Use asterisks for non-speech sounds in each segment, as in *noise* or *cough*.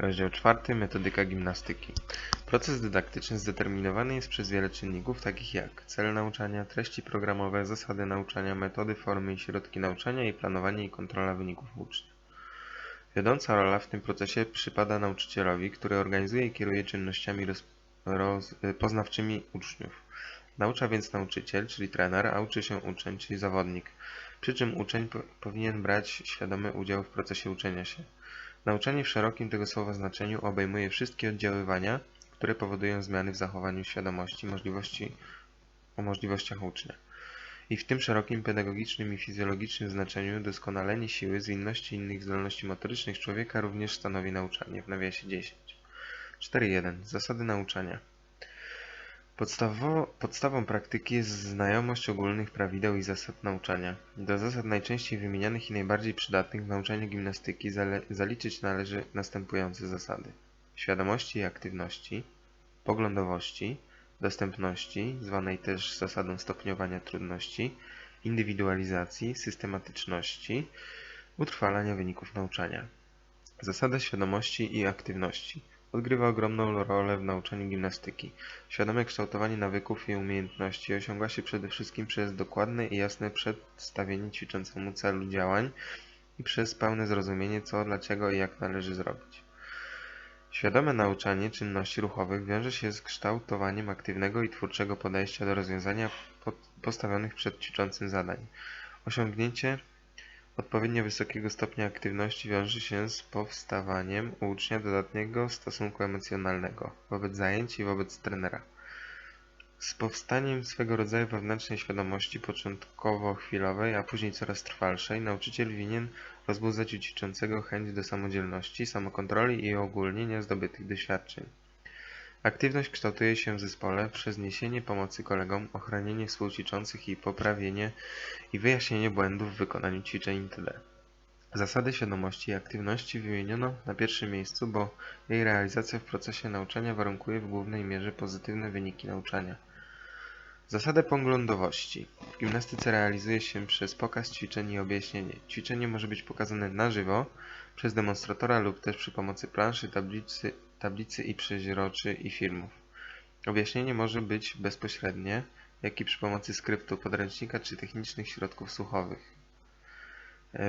Rozdział czwarty. Metodyka gimnastyki. Proces dydaktyczny zdeterminowany jest przez wiele czynników, takich jak cel nauczania, treści programowe, zasady nauczania, metody, formy i środki nauczania i planowanie i kontrola wyników ucznia. Wiodąca rola w tym procesie przypada nauczycielowi, który organizuje i kieruje czynnościami roz, roz, poznawczymi uczniów. Naucza więc nauczyciel, czyli trener, a uczy się uczeń, czyli zawodnik. Przy czym uczeń po, powinien brać świadomy udział w procesie uczenia się. Nauczanie w szerokim tego słowa znaczeniu obejmuje wszystkie oddziaływania, które powodują zmiany w zachowaniu świadomości możliwości, o możliwościach ucznia. I w tym szerokim pedagogicznym i fizjologicznym znaczeniu doskonalenie siły, zwinności i innych zdolności motorycznych człowieka również stanowi nauczanie w nawiasie 10. 4.1. Zasady nauczania. Podstawą praktyki jest znajomość ogólnych prawideł i zasad nauczania. Do zasad najczęściej wymienianych i najbardziej przydatnych w nauczaniu gimnastyki zale, zaliczyć należy następujące zasady. Świadomości i aktywności, poglądowości, dostępności, zwanej też zasadą stopniowania trudności, indywidualizacji, systematyczności, utrwalania wyników nauczania. Zasada świadomości i aktywności odgrywa ogromną rolę w nauczaniu gimnastyki. Świadome kształtowanie nawyków i umiejętności osiąga się przede wszystkim przez dokładne i jasne przedstawienie ćwiczącemu celu działań i przez pełne zrozumienie co, dlaczego i jak należy zrobić. Świadome nauczanie czynności ruchowych wiąże się z kształtowaniem aktywnego i twórczego podejścia do rozwiązania postawionych przed ćwiczącym zadań. Osiągnięcie odpowiednio wysokiego stopnia aktywności wiąże się z powstawaniem u ucznia dodatniego stosunku emocjonalnego wobec zajęć i wobec trenera. Z powstaniem swego rodzaju wewnętrznej świadomości, początkowo chwilowej, a później coraz trwalszej, nauczyciel winien rozbudzać u chęć do samodzielności, samokontroli i ogólnienia zdobytych doświadczeń. Aktywność kształtuje się w zespole przez niesienie pomocy kolegom, ochronienie współćwiczących i poprawienie i wyjaśnienie błędów w wykonaniu ćwiczeń itd. Zasady świadomości i aktywności wymieniono na pierwszym miejscu, bo jej realizacja w procesie nauczania warunkuje w głównej mierze pozytywne wyniki nauczania. Zasadę poglądowości. W gimnastyce realizuje się przez pokaz ćwiczeń i objaśnienie. Ćwiczenie może być pokazane na żywo, przez demonstratora lub też przy pomocy planszy, tablicy, tablicy i przeźroczy i filmów. Objaśnienie może być bezpośrednie, jak i przy pomocy skryptu, podręcznika czy technicznych środków słuchowych.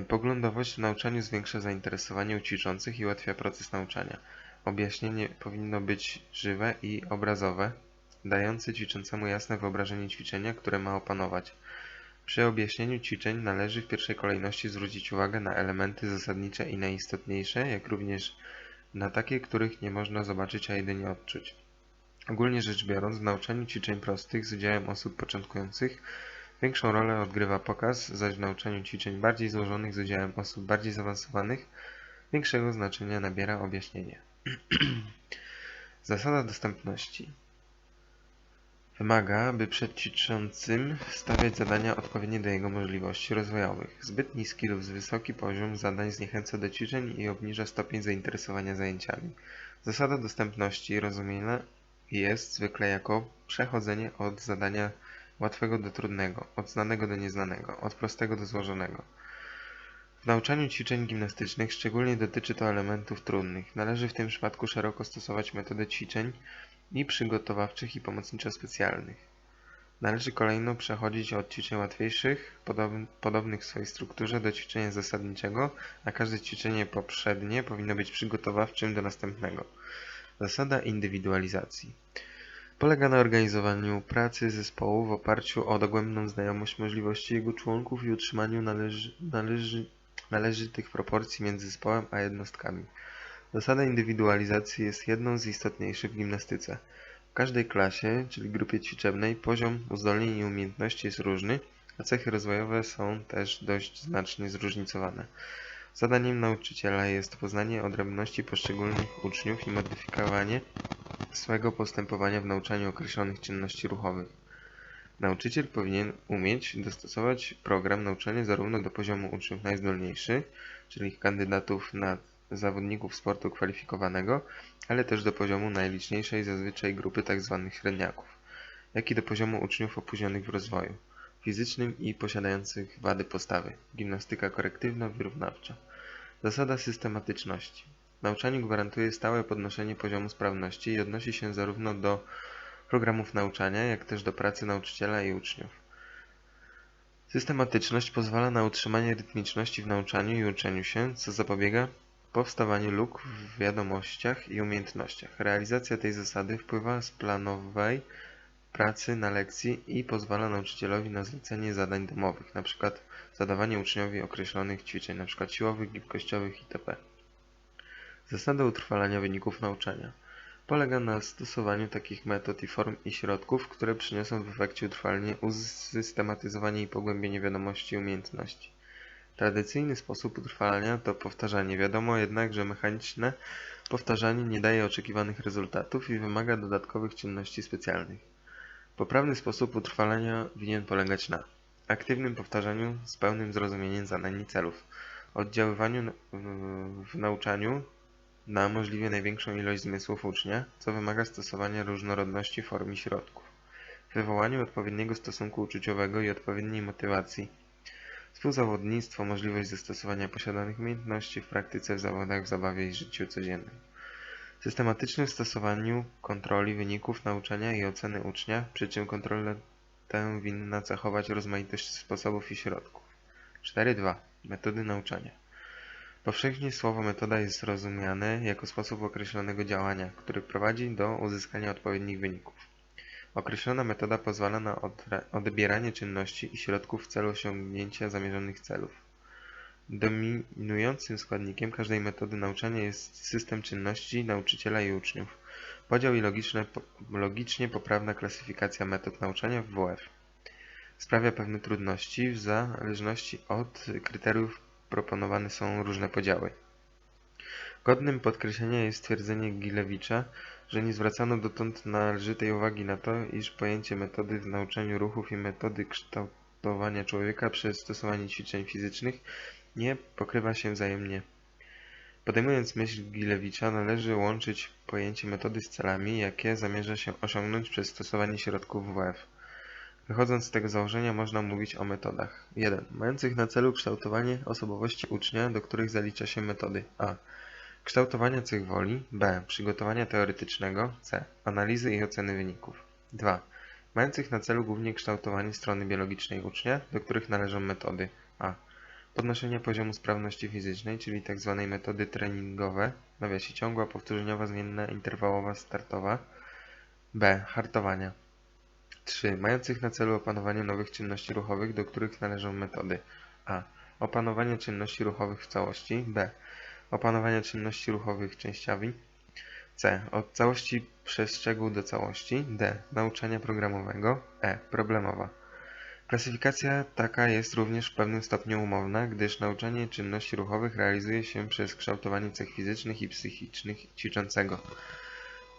Poglądowość w nauczaniu zwiększa zainteresowanie u ćwiczących i ułatwia proces nauczania. Objaśnienie powinno być żywe i obrazowe, dające ćwiczącemu jasne wyobrażenie ćwiczenia, które ma opanować. Przy objaśnieniu ćwiczeń należy w pierwszej kolejności zwrócić uwagę na elementy zasadnicze i najistotniejsze, jak również na takie, których nie można zobaczyć, a jedynie odczuć. Ogólnie rzecz biorąc, w nauczaniu ćwiczeń prostych z udziałem osób początkujących większą rolę odgrywa pokaz, zaś w nauczaniu ćwiczeń bardziej złożonych z udziałem osób bardziej zaawansowanych większego znaczenia nabiera objaśnienie. *clears throat* Zasada dostępności Wymaga, by przed ćwiczącym stawiać zadania odpowiednie do jego możliwości rozwojowych. Zbyt niski lub wysoki poziom zadań zniechęca do ćwiczeń i obniża stopień zainteresowania zajęciami. Zasada dostępności rozumiana jest zwykle jako przechodzenie od zadania łatwego do trudnego, od znanego do nieznanego, od prostego do złożonego. W nauczaniu ćwiczeń gimnastycznych szczególnie dotyczy to elementów trudnych. Należy w tym przypadku szeroko stosować metodę ćwiczeń i przygotowawczych i pomocniczo-specjalnych. Należy kolejno przechodzić od ćwiczeń łatwiejszych, podobnych w swojej strukturze, do ćwiczenia zasadniczego, a każde ćwiczenie poprzednie powinno być przygotowawczym do następnego. Zasada indywidualizacji polega na organizowaniu pracy zespołu w oparciu o dogłębną znajomość możliwości jego członków i utrzymaniu należy, należy, należytych proporcji między zespołem a jednostkami. Zasada indywidualizacji jest jedną z istotniejszych w gimnastyce. W każdej klasie, czyli grupie ćwiczebnej, poziom uzdolnień i umiejętności jest różny, a cechy rozwojowe są też dość znacznie zróżnicowane. Zadaniem nauczyciela jest poznanie odrębności poszczególnych uczniów i modyfikowanie swego postępowania w nauczaniu określonych czynności ruchowych. Nauczyciel powinien umieć dostosować program nauczania zarówno do poziomu uczniów najzdolniejszych, czyli kandydatów na zawodników sportu kwalifikowanego, ale też do poziomu najliczniejszej zazwyczaj grupy tzw. Tak średniaków, jak i do poziomu uczniów opóźnionych w rozwoju fizycznym i posiadających wady postawy. Gimnastyka korektywna, wyrównawcza. Zasada systematyczności. Nauczaniu gwarantuje stałe podnoszenie poziomu sprawności i odnosi się zarówno do programów nauczania, jak też do pracy nauczyciela i uczniów. Systematyczność pozwala na utrzymanie rytmiczności w nauczaniu i uczeniu się, co zapobiega powstawaniu luk w wiadomościach i umiejętnościach. Realizacja tej zasady wpływa z planowej pracy na lekcji i pozwala nauczycielowi na zlecenie zadań domowych, np. zadawanie uczniowi określonych ćwiczeń, np. siłowych, gibkościowych itp. Zasada utrwalania wyników nauczania polega na stosowaniu takich metod i form i środków, które przyniosą w efekcie utrwalenie, usystematyzowanie i pogłębienie wiadomości i umiejętności. Tradycyjny sposób utrwalania to powtarzanie. Wiadomo jednak, że mechaniczne powtarzanie nie daje oczekiwanych rezultatów i wymaga dodatkowych czynności specjalnych. Poprawny sposób utrwalania winien polegać na aktywnym powtarzaniu z pełnym zrozumieniem zadań i celów, oddziaływaniu w nauczaniu na możliwie największą ilość zmysłów ucznia, co wymaga stosowania różnorodności form i środków, wywołaniu odpowiedniego stosunku uczuciowego i odpowiedniej motywacji, współzawodnictwo, możliwość zastosowania posiadanych umiejętności w praktyce, w zawodach, w zabawie i życiu codziennym, systematycznym stosowaniu kontroli wyników nauczania i oceny ucznia, przy czym kontrolę tę winna cechować rozmaitość sposobów i środków. 4.2. Metody nauczania. Powszechnie słowo metoda jest rozumiane jako sposób określonego działania, który prowadzi do uzyskania odpowiednich wyników. Określona metoda pozwala na odbieranie czynności i środków w celu osiągnięcia zamierzonych celów. Dominującym składnikiem każdej metody nauczania jest system czynności nauczyciela i uczniów. Podział i logiczne, logicznie poprawna klasyfikacja metod nauczania w WF sprawia pewne trudności w zależności od kryteriów proponowane są różne podziały. Godnym podkreślenia jest stwierdzenie Gilewicza, że nie zwracano dotąd należytej uwagi na to, iż pojęcie metody w nauczaniu ruchów i metody kształtowania człowieka przez stosowanie ćwiczeń fizycznych nie pokrywa się wzajemnie. Podejmując myśl Gilewicza, należy łączyć pojęcie metody z celami, jakie zamierza się osiągnąć przez stosowanie środków WF. Wychodząc z tego założenia można mówić o metodach. 1. Mających na celu kształtowanie osobowości ucznia, do których zalicza się metody a. Kształtowania cech woli b. Przygotowania teoretycznego c. Analizy i oceny wyników 2. Mających na celu głównie kształtowanie strony biologicznej ucznia, do których należą metody a. Podnoszenia poziomu sprawności fizycznej, czyli tzw. Tak metody treningowe, nawiasie ciągła, powtórzeniowa, zmienna, interwałowa, startowa b. Hartowania 3. Mających na celu opanowanie nowych czynności ruchowych, do których należą metody a. Opanowanie czynności ruchowych w całości b. Opanowanie czynności ruchowych częściami c. Od całości przez szczegół do całości d. Nauczania programowego e. Problemowa Klasyfikacja taka jest również w pewnym stopniu umowna, gdyż nauczanie czynności ruchowych realizuje się przez kształtowanie cech fizycznych i psychicznych ćwiczącego.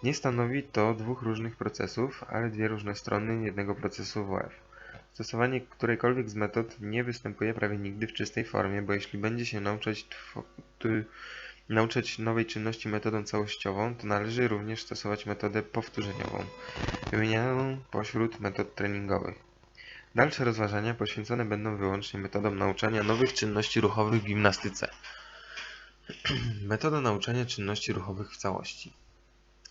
Nie stanowi to dwóch różnych procesów, ale dwie różne strony jednego procesu WF. Stosowanie którejkolwiek z metod nie występuje prawie nigdy w czystej formie, bo jeśli będzie się nauczać, nauczać nowej czynności metodą całościową, to należy również stosować metodę powtórzeniową, wymienianą pośród metod treningowych. Dalsze rozważania poświęcone będą wyłącznie metodom nauczania nowych czynności ruchowych w gimnastyce. *clears throat* Metoda nauczania czynności ruchowych w całości.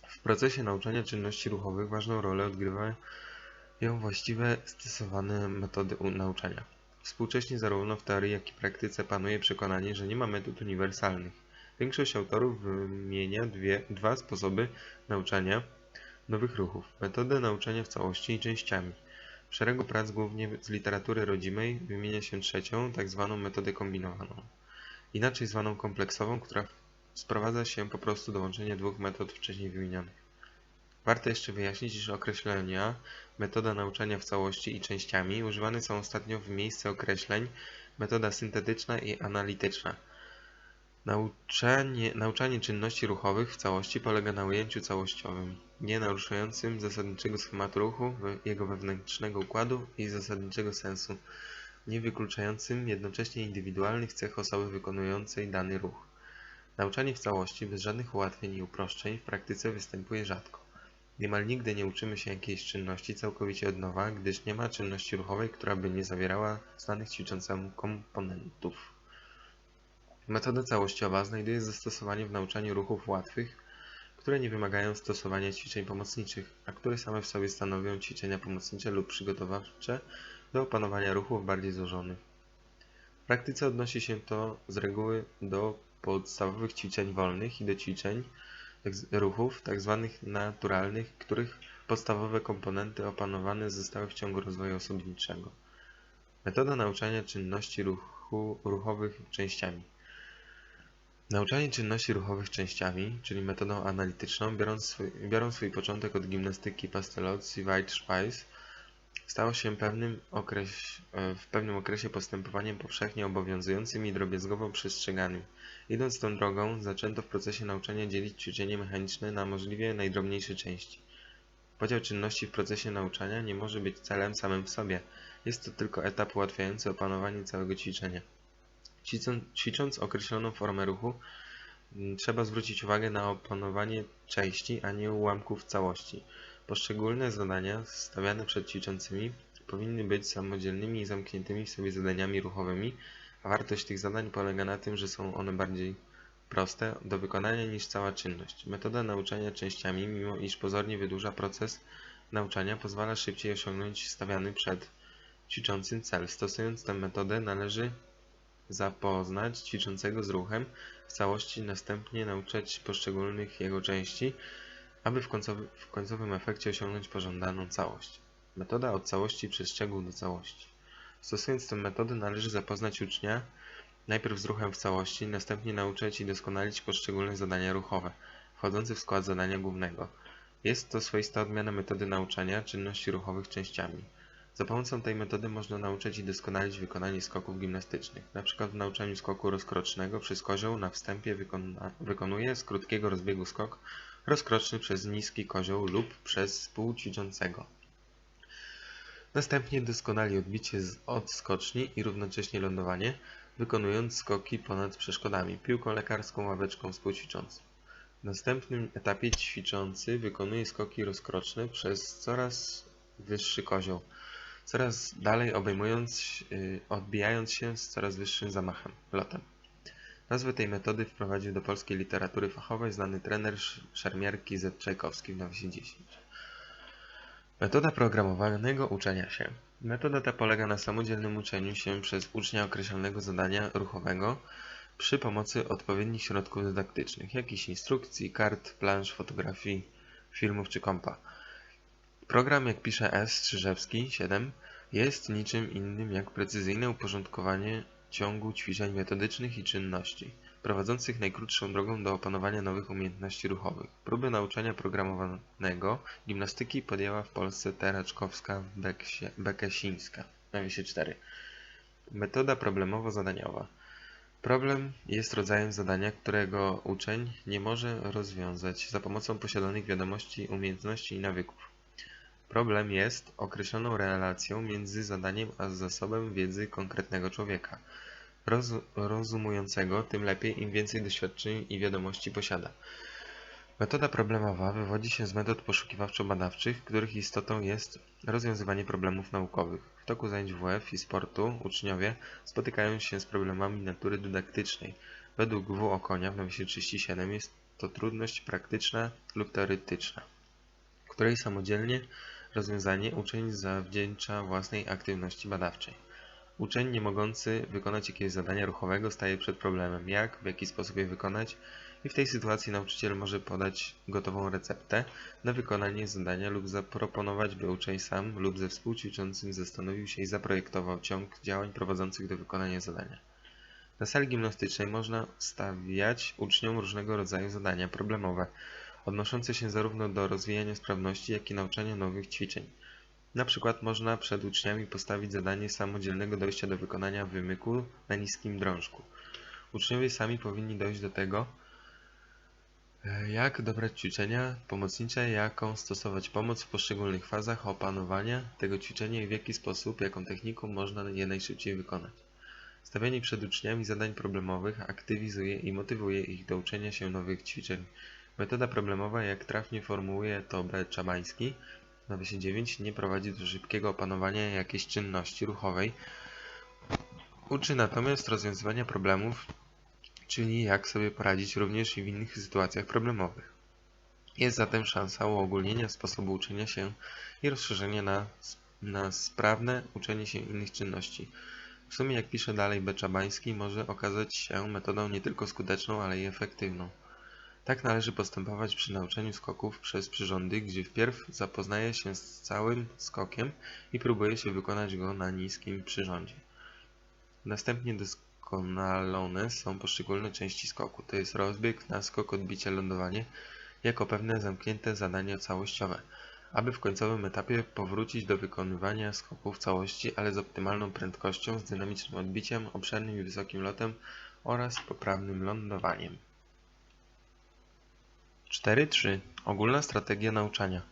W procesie nauczania czynności ruchowych ważną rolę odgrywają właściwe stosowane metody nauczania. Współcześnie zarówno w teorii, jak i praktyce panuje przekonanie, że nie ma metod uniwersalnych. Większość autorów wymienia dwie, dwa sposoby nauczania nowych ruchów. Metodę nauczania w całości i częściami. W szeregu prac głównie z literatury rodzimej wymienia się trzecią, tak zwaną metodę kombinowaną. Inaczej zwaną kompleksową, która Sprowadza się po prostu do łączenia dwóch metod wcześniej wymienionych. Warto jeszcze wyjaśnić, iż określenia metoda nauczania w całości i częściami używane są ostatnio w miejsce określeń metoda syntetyczna i analityczna. Nauczanie, nauczanie czynności ruchowych w całości polega na ujęciu całościowym, nie naruszającym zasadniczego schematu ruchu, jego wewnętrznego układu i zasadniczego sensu, nie wykluczającym jednocześnie indywidualnych cech osoby wykonującej dany ruch. Nauczanie w całości, bez żadnych ułatwień i uproszczeń, w praktyce występuje rzadko. Niemal nigdy nie uczymy się jakiejś czynności całkowicie od nowa, gdyż nie ma czynności ruchowej, która by nie zawierała znanych ćwiczącemu komponentów. Metoda całościowa znajduje zastosowanie w nauczaniu ruchów łatwych, które nie wymagają stosowania ćwiczeń pomocniczych, a które same w sobie stanowią ćwiczenia pomocnicze lub przygotowawcze do opanowania ruchów bardziej złożonych. W praktyce odnosi się to z reguły do podstawowych ćwiczeń wolnych i do ćwiczeń ruchów tzw. naturalnych, których podstawowe komponenty opanowane zostały w ciągu rozwoju osobniczego. Metoda nauczania czynności ruchu, ruchowych częściami. Nauczanie czynności ruchowych częściami, czyli metodą analityczną, biorąc swój, swój początek od gimnastyki Pastelozzi Weitspeis, stało się pewnym e, w pewnym okresie postępowaniem powszechnie obowiązującym i drobiazgowo przestrzeganym. Idąc tą drogą, zaczęto w procesie nauczania dzielić ćwiczenie mechaniczne na możliwie najdrobniejsze części. Podział czynności w procesie nauczania nie może być celem samym w sobie. Jest to tylko etap ułatwiający opanowanie całego ćwiczenia. Ćwicząc określoną formę ruchu, mm, trzeba zwrócić uwagę na opanowanie części, a nie ułamków całości. Poszczególne zadania stawiane przed ćwiczącymi powinny być samodzielnymi i zamkniętymi w sobie zadaniami ruchowymi, a wartość tych zadań polega na tym, że są one bardziej proste do wykonania niż cała czynność. Metoda nauczania częściami, mimo iż pozornie wydłuża proces nauczania, pozwala szybciej osiągnąć stawiany przed ćwiczącym cel. Stosując tę metodę należy zapoznać ćwiczącego z ruchem w całości, następnie nauczać poszczególnych jego części, aby w, końcowy, w końcowym efekcie osiągnąć pożądaną całość. Metoda od całości przez szczegół do całości. Stosując tę metodę należy zapoznać ucznia najpierw z ruchem w całości, następnie nauczać i doskonalić poszczególne zadania ruchowe, wchodzące w skład zadania głównego. Jest to swoista odmiana metody nauczania czynności ruchowych częściami. Za pomocą tej metody można nauczyć i doskonalić wykonanie skoków gimnastycznych. Na przykład w nauczaniu skoku rozkrocznego przez kozioł na wstępie wykona, wykonuje z krótkiego rozbiegu skok rozkroczny przez niski kozioł lub przez współćwiczącego. Następnie doskonali odbicie z, od skoczni i równocześnie lądowanie, wykonując skoki ponad przeszkodami, piłką lekarską, ławeczką współćwiczącą. W następnym etapie ćwiczący wykonuje skoki rozkroczne przez coraz wyższy kozioł, coraz dalej obejmując, yy, odbijając się z coraz wyższym zamachem, lotem. Nazwę tej metody wprowadził do polskiej literatury fachowej znany trener sz- szermierki Z. Czajkowski w nawisie 10. Metoda programowanego uczenia się. Metoda ta polega na samodzielnym uczeniu się przez ucznia określonego zadania ruchowego przy pomocy odpowiednich środków dydaktycznych, jakichś instrukcji, kart, plansz, fotografii, filmów czy kompa. Program, jak pisze S. Strzyżewski 7, jest niczym innym jak precyzyjne uporządkowanie ciągu ćwiczeń metodycznych i czynności, prowadzących najkrótszą drogą do opanowania nowych umiejętności ruchowych. Próbę nauczania programowanego gimnastyki podjęła w Polsce Teraczkowska-Bekesińska. Nawisie 4. Metoda problemowo-zadaniowa. Problem jest rodzajem zadania, którego uczeń nie może rozwiązać za pomocą posiadanych wiadomości, umiejętności i nawyków. Problem jest określoną relacją między zadaniem a zasobem wiedzy konkretnego człowieka. Roz, rozumującego, tym lepiej, im więcej doświadczeń i wiadomości posiada. Metoda problemowa wywodzi się z metod poszukiwawczo-badawczych, których istotą jest rozwiązywanie problemów naukowych. W toku zajęć WF i sportu uczniowie spotykają się z problemami natury dydaktycznej. Według W. Okonia w nawisie 37 jest to trudność praktyczna lub teoretyczna, której samodzielnie rozwiązanie uczeń zawdzięcza własnej aktywności badawczej. Uczeń nie mogący wykonać jakiegoś zadania ruchowego staje przed problemem, jak, w jaki sposób je wykonać i w tej sytuacji nauczyciel może podać gotową receptę na wykonanie zadania lub zaproponować, by uczeń sam lub ze współćwiczącym zastanowił się i zaprojektował ciąg działań prowadzących do wykonania zadania. Na sali gimnastycznej można stawiać uczniom różnego rodzaju zadania problemowe, odnoszące się zarówno do rozwijania sprawności, jak i nauczania nowych ćwiczeń. Na przykład można przed uczniami postawić zadanie samodzielnego dojścia do wykonania wymyku na niskim drążku. Uczniowie sami powinni dojść do tego, jak dobrać ćwiczenia pomocnicze, jaką stosować pomoc w poszczególnych fazach opanowania tego ćwiczenia i w jaki sposób, jaką techniką można je najszybciej wykonać. Stawianie przed uczniami zadań problemowych aktywizuje i motywuje ich do uczenia się nowych ćwiczeń. Metoda problemowa, jak trafnie formułuje to B. Czabański, w nawisie 9 nie prowadzi do szybkiego opanowania jakiejś czynności ruchowej. Uczy natomiast rozwiązywania problemów czyli jak sobie poradzić również i w innych sytuacjach problemowych. Jest zatem szansa uogólnienia sposobu uczenia się i rozszerzenia na, na sprawne uczenie się innych czynności. W sumie, jak pisze dalej Beczabański, może okazać się metodą nie tylko skuteczną, ale i efektywną. Tak należy postępować przy nauczaniu skoków przez przyrządy, gdzie wpierw zapoznaje się z całym skokiem i próbuje się wykonać go na niskim przyrządzie. Następnie doskonalone są poszczególne części skoku, to jest rozbieg, naskok, odbicie, lądowanie, jako pewne zamknięte zadania całościowe, aby w końcowym etapie powrócić do wykonywania skoku w całości, ale z optymalną prędkością, z dynamicznym odbiciem, obszernym i wysokim lotem oraz poprawnym lądowaniem. 4.3. Ogólna strategia nauczania.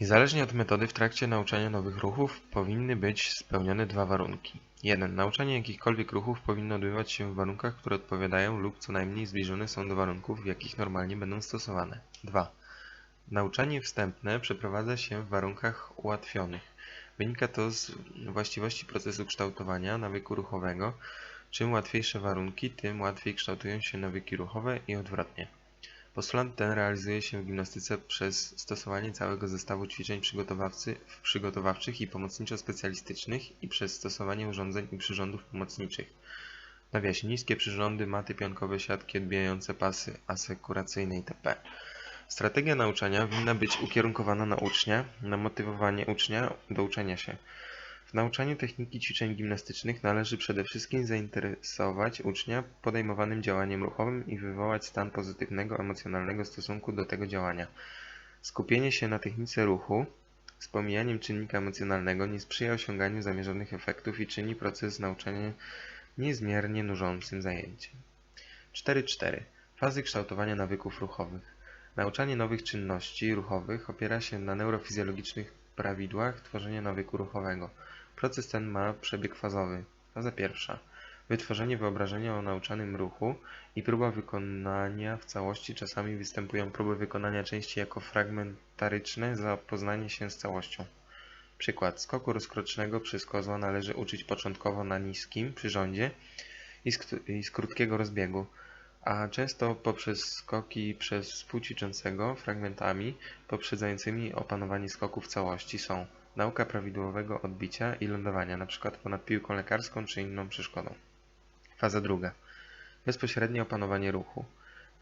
Niezależnie od metody w trakcie nauczania nowych ruchów powinny być spełnione dwa warunki. 1. Nauczanie jakichkolwiek ruchów powinno odbywać się w warunkach, które odpowiadają lub co najmniej zbliżone są do warunków, w jakich normalnie będą stosowane. 2. Nauczanie wstępne przeprowadza się w warunkach ułatwionych. Wynika to z właściwości procesu kształtowania nawyku ruchowego. Czym łatwiejsze warunki, tym łatwiej kształtują się nawyki ruchowe i odwrotnie. Postulat ten realizuje się w gimnastyce przez stosowanie całego zestawu ćwiczeń przygotowawczych i pomocniczo-specjalistycznych i przez stosowanie urządzeń i przyrządów pomocniczych. Nawiasie niskie przyrządy, maty pionkowe, siatki odbijające, pasy asekuracyjne itp. Strategia nauczania winna być ukierunkowana na ucznia, na motywowanie ucznia do uczenia się. W nauczaniu techniki ćwiczeń gimnastycznych należy przede wszystkim zainteresować ucznia podejmowanym działaniem ruchowym i wywołać stan pozytywnego emocjonalnego stosunku do tego działania. Skupienie się na technice ruchu z pomijaniem czynnika emocjonalnego nie sprzyja osiąganiu zamierzonych efektów i czyni proces nauczania niezmiernie nużącym zajęciem. 4.4. Fazy kształtowania nawyków ruchowych. Nauczanie nowych czynności ruchowych opiera się na neurofizjologicznych prawidłach tworzenia nawyku ruchowego. Proces ten ma przebieg fazowy. Faza pierwsza. Wytworzenie wyobrażenia o nauczanym ruchu i próba wykonania w całości. Czasami występują próby wykonania części jako fragmentaryczne zapoznanie się z całością. Przykład. Skoku rozkrocznego przez kozła należy uczyć początkowo na niskim przyrządzie i z, i z krótkiego rozbiegu, a często poprzez skoki przez współćwiczącego fragmentami poprzedzającymi opanowanie skoku w całości są Nauka prawidłowego odbicia i lądowania, np. ponad piłką lekarską czy inną przeszkodą. Faza druga. Bezpośrednie opanowanie ruchu.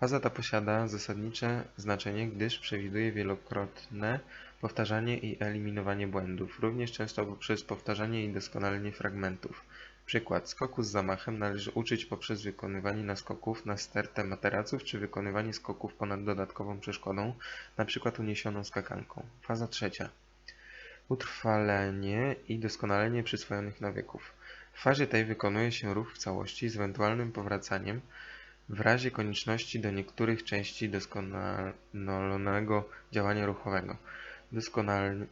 Faza ta posiada zasadnicze znaczenie, gdyż przewiduje wielokrotne powtarzanie i eliminowanie błędów, również często poprzez powtarzanie i doskonalenie fragmentów. Przykład. Skoku z zamachem należy uczyć poprzez wykonywanie naskoków na stertę materaców czy wykonywanie skoków ponad dodatkową przeszkodą, np. uniesioną skakanką. Faza trzecia utrwalenie i doskonalenie przyswojonych nawyków. W fazie tej wykonuje się ruch w całości z ewentualnym powracaniem w razie konieczności do niektórych części doskonalonego działania ruchowego.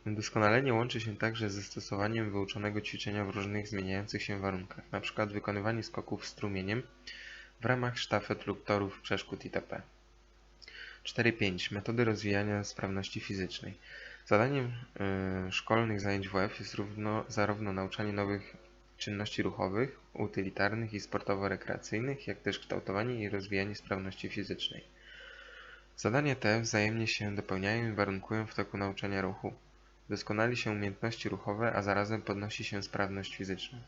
Doskonalenie łączy się także ze stosowaniem wyuczonego ćwiczenia w różnych zmieniających się warunkach, np. wykonywanie skoków strumieniem w ramach sztafet lub torów, przeszkód itp. 4.5. Metody rozwijania sprawności fizycznej. Zadaniem y, szkolnych zajęć WF jest równo, zarówno nauczanie nowych czynności ruchowych, utylitarnych i sportowo-rekreacyjnych, jak też kształtowanie i rozwijanie sprawności fizycznej. Zadania te wzajemnie się dopełniają i warunkują w toku nauczania ruchu. Doskonali się umiejętności ruchowe, a zarazem podnosi się sprawność fizyczną.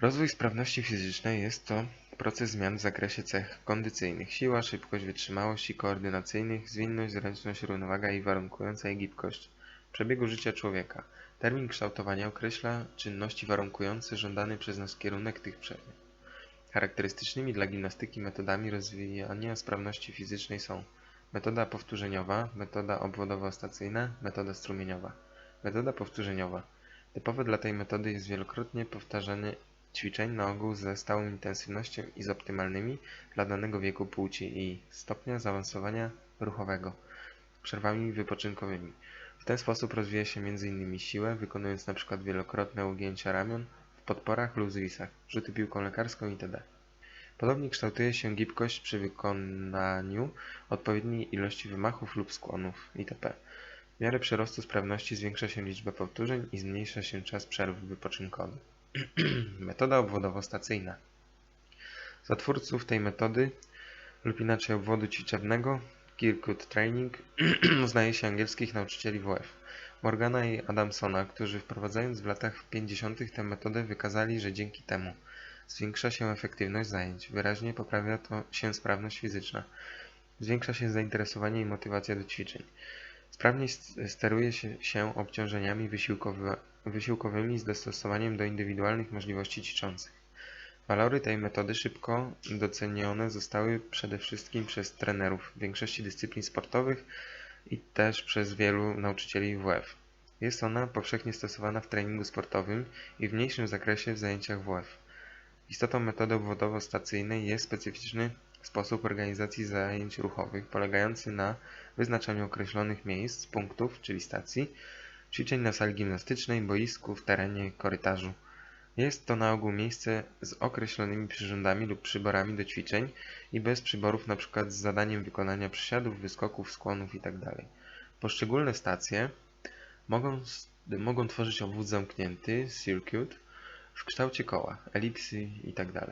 Rozwój sprawności fizycznej jest to proces zmian w zakresie cech kondycyjnych: siła, szybkość, wytrzymałość i koordynacyjnych, zwinność, zręczność, równowaga i warunkująca je gibkość. Przebiegu życia człowieka. Termin kształtowania określa czynności warunkujące żądany przez nas kierunek tych przemian. Charakterystycznymi dla gimnastyki metodami rozwijania sprawności fizycznej są metoda powtórzeniowa, metoda obwodowo-stacyjna, metoda strumieniowa. Metoda powtórzeniowa. Typowe dla tej metody jest wielokrotnie powtarzanie ćwiczeń na ogół ze stałą intensywnością i z optymalnymi dla danego wieku płci i stopnia zaawansowania ruchowego przerwami wypoczynkowymi. W ten sposób rozwija się m.in. siłę, wykonując np. wielokrotne ugięcia ramion w podporach lub zwisach, rzuty piłką lekarską itd. Podobnie kształtuje się gibkość przy wykonaniu odpowiedniej ilości wymachów lub skłonów itp. W miarę przyrostu sprawności zwiększa się liczba powtórzeń i zmniejsza się czas przerwy wypoczynkowej. *clears throat* Metoda obwodowo-stacyjna. Za twórców tej metody lub inaczej obwodu ćwiczebnego Kirkwood Training *clears throat* uznaje się angielskich nauczycieli WF. Morgana i Adamsona, którzy wprowadzając w latach 50. tę metodę wykazali, że dzięki temu zwiększa się efektywność zajęć, wyraźnie poprawia to się sprawność fizyczna, zwiększa się zainteresowanie i motywacja do ćwiczeń. Sprawniej steruje się, obciążeniami wysiłkowy, wysiłkowymi z dostosowaniem do indywidualnych możliwości ćwiczących. Walory tej metody szybko docenione zostały przede wszystkim przez trenerów w większości dyscyplin sportowych i też przez wielu nauczycieli WF. Jest ona powszechnie stosowana w treningu sportowym i w mniejszym zakresie w zajęciach WF. Istotą metody obwodowo-stacyjnej jest specyficzny sposób organizacji zajęć ruchowych polegający na wyznaczaniu określonych miejsc, punktów, czyli stacji, ćwiczeń na sali gimnastycznej, boisku, w terenie, korytarzu. Jest to na ogół miejsce z określonymi przyrządami lub przyborami do ćwiczeń i bez przyborów np. z zadaniem wykonania przysiadów, wyskoków, skłonów itd. Poszczególne stacje mogą, mogą tworzyć obwód zamknięty, circuit, w kształcie koła, elipsy itd.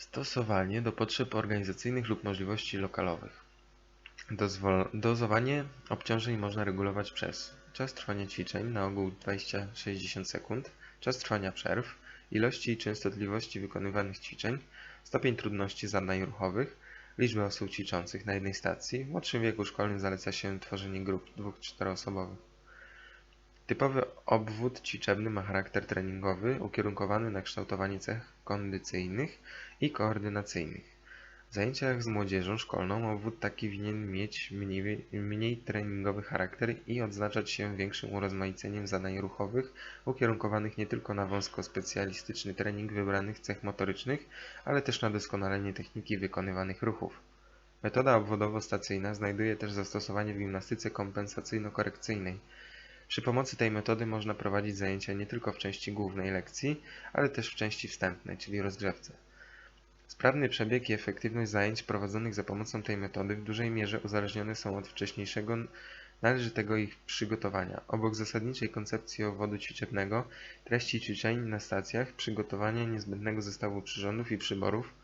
Stosowanie do potrzeb organizacyjnych lub możliwości lokalowych. Dozwol- dozowanie obciążeń można regulować przez czas trwania ćwiczeń, na ogół 20-60 sekund, czas trwania przerw, ilości i częstotliwości wykonywanych ćwiczeń, stopień trudności zadań ruchowych, liczbę osób ćwiczących na jednej stacji. W młodszym wieku szkolnym zaleca się tworzenie grup 2-4 osobowych. Typowy obwód ćwiczebny ma charakter treningowy, ukierunkowany na kształtowanie cech kondycyjnych i koordynacyjnych. W zajęciach z młodzieżą szkolną obwód taki winien mieć mniej, mniej treningowy charakter i odznaczać się większym urozmaiceniem zadań ruchowych, ukierunkowanych nie tylko na wąsko specjalistyczny trening wybranych cech motorycznych, ale też na doskonalenie techniki wykonywanych ruchów. Metoda obwodowo-stacyjna znajduje też zastosowanie w gimnastyce kompensacyjno-korekcyjnej. Przy pomocy tej metody można prowadzić zajęcia nie tylko w części głównej lekcji, ale też w części wstępnej, czyli rozgrzewce. Sprawny przebieg i efektywność zajęć prowadzonych za pomocą tej metody w dużej mierze uzależnione są od wcześniejszego należytego ich przygotowania. Obok zasadniczej koncepcji obwodu ćwiczebnego, treści ćwiczeń na stacjach, przygotowania niezbędnego zestawu przyrządów i przyborów,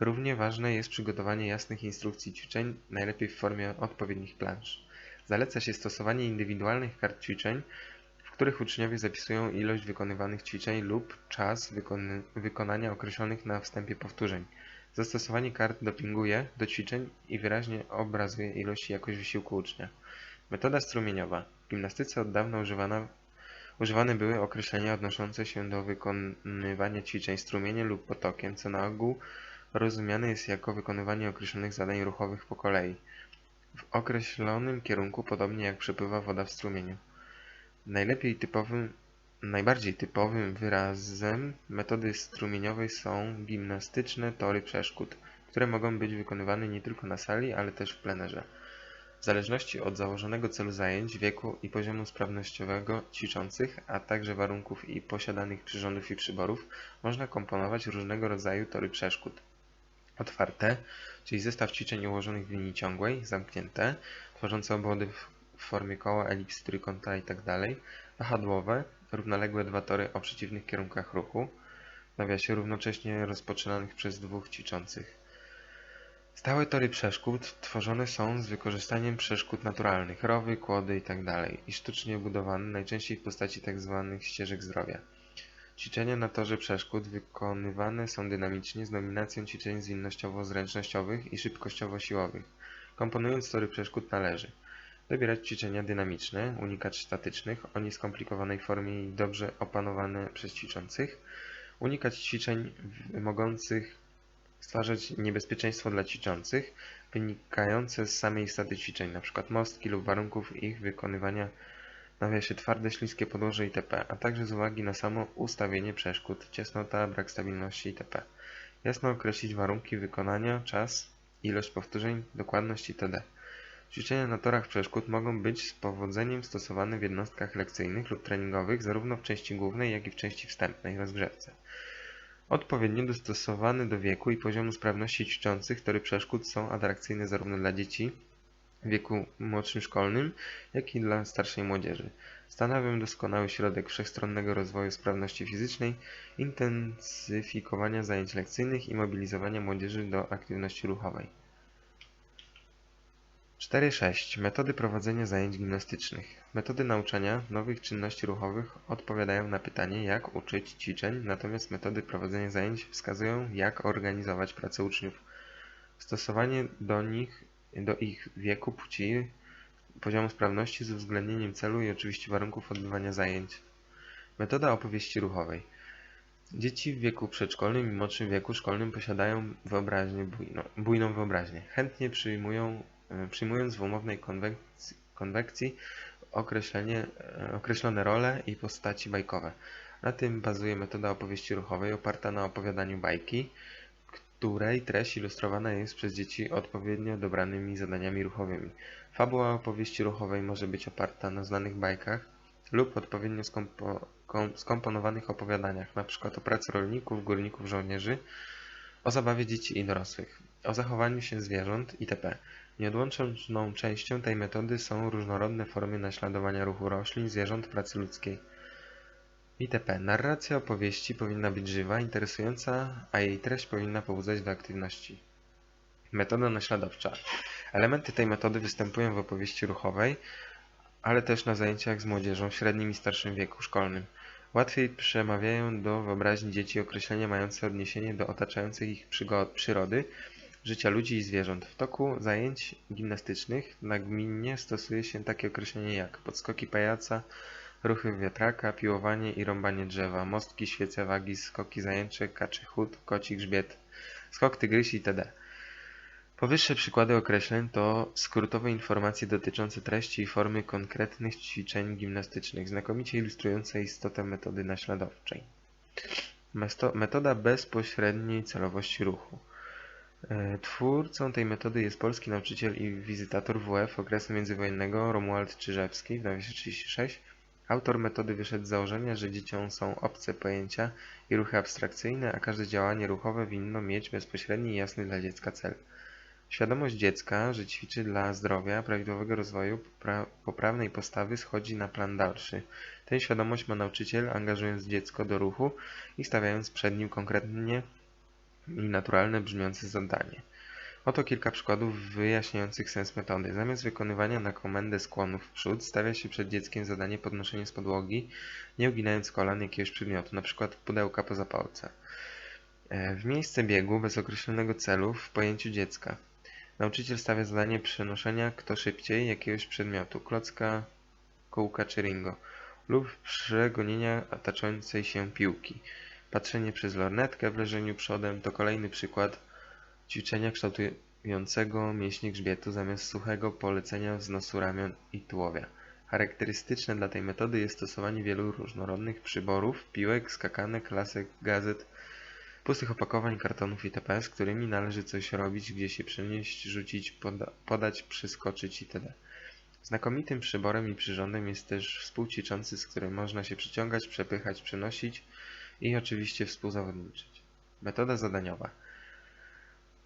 równie ważne jest przygotowanie jasnych instrukcji ćwiczeń, najlepiej w formie odpowiednich plansz. Zaleca się stosowanie indywidualnych kart ćwiczeń, w których uczniowie zapisują ilość wykonywanych ćwiczeń lub czas wykony- wykonania określonych na wstępie powtórzeń. Zastosowanie kart dopinguje do ćwiczeń i wyraźnie obrazuje ilość i jakość wysiłku ucznia. Metoda strumieniowa. W gimnastyce od dawna używana, używane były określenia odnoszące się do wykonywania ćwiczeń strumieniem lub potokiem, co na ogół rozumiane jest jako wykonywanie określonych zadań ruchowych po kolei w określonym kierunku, podobnie jak przepływa woda w strumieniu. Najlepiej typowym, najbardziej typowym wyrazem metody strumieniowej są gimnastyczne tory przeszkód, które mogą być wykonywane nie tylko na sali, ale też w plenerze. W zależności od założonego celu zajęć, wieku i poziomu sprawnościowego ćwiczących, a także warunków i posiadanych przyrządów i przyborów, można komponować różnego rodzaju tory przeszkód. Otwarte, czyli zestaw ćwiczeń ułożonych w linii ciągłej, zamknięte, tworzące obwody w formie koła, elipsy, trójkąta itd. Wahadłowe, równoległe dwa tory o przeciwnych kierunkach ruchu, nawiasie równocześnie rozpoczynanych przez dwóch ćwiczących. Stałe tory przeszkód tworzone są z wykorzystaniem przeszkód naturalnych, rowy, kłody itd. i sztucznie budowane, najczęściej w postaci tzw. ścieżek zdrowia. Ćwiczenia na torze przeszkód wykonywane są dynamicznie z dominacją ćwiczeń zwinnościowo-zręcznościowych i szybkościowo-siłowych. Komponując tory przeszkód należy Wybierać ćwiczenia dynamiczne, unikać statycznych, o nieskomplikowanej formie i dobrze opanowane przez ćwiczących. Unikać ćwiczeń mogących stwarzać niebezpieczeństwo dla ćwiczących, wynikające z samej istoty ćwiczeń, np. mostki lub warunków ich wykonywania, nawiasie twarde, śliskie podłoże itp., a także z uwagi na samo ustawienie przeszkód, ciasnota, brak stabilności itp. Jasno określić warunki wykonania, czas, ilość powtórzeń, dokładność itd. Ćwiczenia na torach przeszkód mogą być z powodzeniem stosowane w jednostkach lekcyjnych lub treningowych zarówno w części głównej, jak i w części wstępnej rozgrzewce. Odpowiednio dostosowane do wieku i poziomu sprawności ćwiczących, tory przeszkód są atrakcyjne zarówno dla dzieci, wieku młodszym szkolnym, jak i dla starszej młodzieży. Stanowią doskonały środek wszechstronnego rozwoju sprawności fizycznej, intensyfikowania zajęć lekcyjnych i mobilizowania młodzieży do aktywności ruchowej. 4.6. Metody prowadzenia zajęć gimnastycznych. Metody nauczania nowych czynności ruchowych odpowiadają na pytanie, jak uczyć ćwiczeń, natomiast metody prowadzenia zajęć wskazują, jak organizować pracę uczniów. Stosowanie do nich, do ich wieku, płci, poziomu sprawności z uwzględnieniem celu i oczywiście warunków odbywania zajęć. Metoda opowieści ruchowej. Dzieci w wieku przedszkolnym i młodszym wieku szkolnym posiadają wyobraźnię bujną, bujną wyobraźnię. Chętnie przyjmują, e, przyjmując w umownej konwekcji, konwekcji e, określone role i postaci bajkowe. Na tym bazuje metoda opowieści ruchowej oparta na opowiadaniu bajki, której treść ilustrowana jest przez dzieci odpowiednio dobranymi zadaniami ruchowymi. Fabuła opowieści ruchowej może być oparta na znanych bajkach lub odpowiednio skompo, kom, skomponowanych opowiadaniach, np. o pracy rolników, górników, żołnierzy, o zabawie dzieci i dorosłych, o zachowaniu się zwierząt itp. Nieodłączną częścią tej metody są różnorodne formy naśladowania ruchu roślin, zwierząt, pracy ludzkiej itp. Narracja opowieści powinna być żywa, interesująca, a jej treść powinna pobudzać do aktywności. Metoda naśladowcza. Elementy tej metody występują w opowieści ruchowej, ale też na zajęciach z młodzieżą w średnim i starszym wieku szkolnym. Łatwiej przemawiają do wyobraźni dzieci określenia mające odniesienie do otaczającej ich przyrody, życia ludzi i zwierząt. W toku zajęć gimnastycznych nagminnie stosuje się takie określenia jak podskoki pajaca, ruchy wiatraka, piłowanie i rąbanie drzewa, mostki, świece, wagi, skoki zajęcze, kaczy chód, koci grzbiet, skok tygrysi itd. Powyższe przykłady określeń to skrótowe informacje dotyczące treści i formy konkretnych ćwiczeń gimnastycznych, znakomicie ilustrujące istotę metody naśladowczej. Metoda bezpośredniej celowości ruchu. E, twórcą tej metody jest polski nauczyciel i wizytator WF okresu międzywojennego Romuald Czyżewski w nawiasie 36. Autor metody wyszedł z założenia, że dzieciom są obce pojęcia i ruchy abstrakcyjne, a każde działanie ruchowe winno mieć bezpośredni i jasny dla dziecka cel. Świadomość dziecka, że ćwiczy dla zdrowia, prawidłowego rozwoju, poprawnej postawy schodzi na plan dalszy. Tę świadomość ma nauczyciel, angażując dziecko do ruchu i stawiając przed nim konkretnie i naturalne brzmiące zadanie. Oto kilka przykładów wyjaśniających sens metody. Zamiast wykonywania na komendę skłonów w przód, stawia się przed dzieckiem zadanie podnoszenia z podłogi, nie uginając kolan jakiegoś przedmiotu, np. pudełka po zapałce. E, w miejsce biegu bez określonego celu w pojęciu dziecka. Nauczyciel stawia zadanie przenoszenia kto szybciej jakiegoś przedmiotu, klocka, kółka czy ringo, lub przegonienia taczącej się piłki. Patrzenie przez lornetkę w leżeniu przodem to kolejny przykład ćwiczenia kształtującego mięśnie grzbietu zamiast suchego polecenia wznosu ramion i tułowia. Charakterystyczne dla tej metody jest stosowanie wielu różnorodnych przyborów, piłek, skakanek, lasek, gazet, pustych opakowań, kartonów itp., z którymi należy coś robić, gdzie się przenieść, rzucić, poda podać, przeskoczyć itd. Znakomitym przyborem i przyrządem jest też współćwiczący, z którym można się przyciągać, przepychać, przenosić i oczywiście współzawodniczyć. Metoda zadaniowa.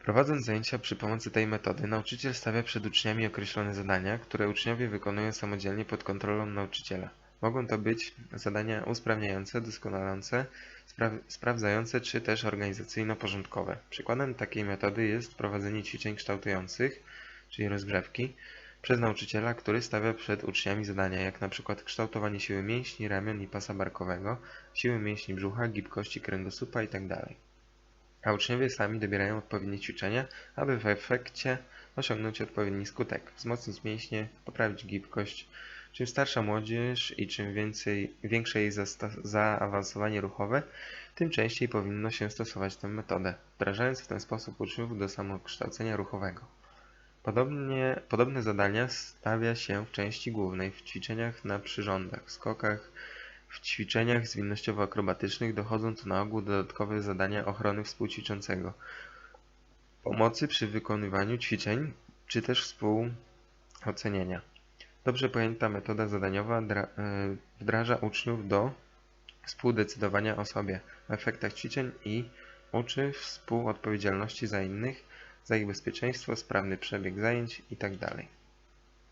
Prowadząc zajęcia przy pomocy tej metody, nauczyciel stawia przed uczniami określone zadania, które uczniowie wykonują samodzielnie pod kontrolą nauczyciela. Mogą to być zadania usprawniające, doskonalące, spra sprawdzające czy też organizacyjno-porządkowe. Przykładem takiej metody jest prowadzenie ćwiczeń kształtujących, czyli rozgrzewki, przez nauczyciela, który stawia przed uczniami zadania jak np. kształtowanie siły mięśni, ramion i pasa barkowego, siły mięśni brzucha, gibkości kręgosłupa itd. A uczniowie sami dobierają odpowiednie ćwiczenia, aby w efekcie osiągnąć odpowiedni skutek, wzmocnić mięśnie, poprawić gibkość, Czym starsza młodzież i czym więcej, większe jej zaawansowanie ruchowe, tym częściej powinno się stosować tę metodę, wdrażając w ten sposób uczniów do samokształcenia ruchowego. Podobnie, podobne zadania stawia się w części głównej w ćwiczeniach na przyrządach, skokach, w ćwiczeniach zwinnościowo-akrobatycznych dochodzą tu na ogół dodatkowe zadania ochrony współćwiczącego, pomocy przy wykonywaniu ćwiczeń czy też współocenienia. Dobrze pojęta metoda zadaniowa e, wdraża uczniów do współdecydowania o sobie, efektach ćwiczeń i uczy współodpowiedzialności za innych, za ich bezpieczeństwo, sprawny przebieg zajęć itd.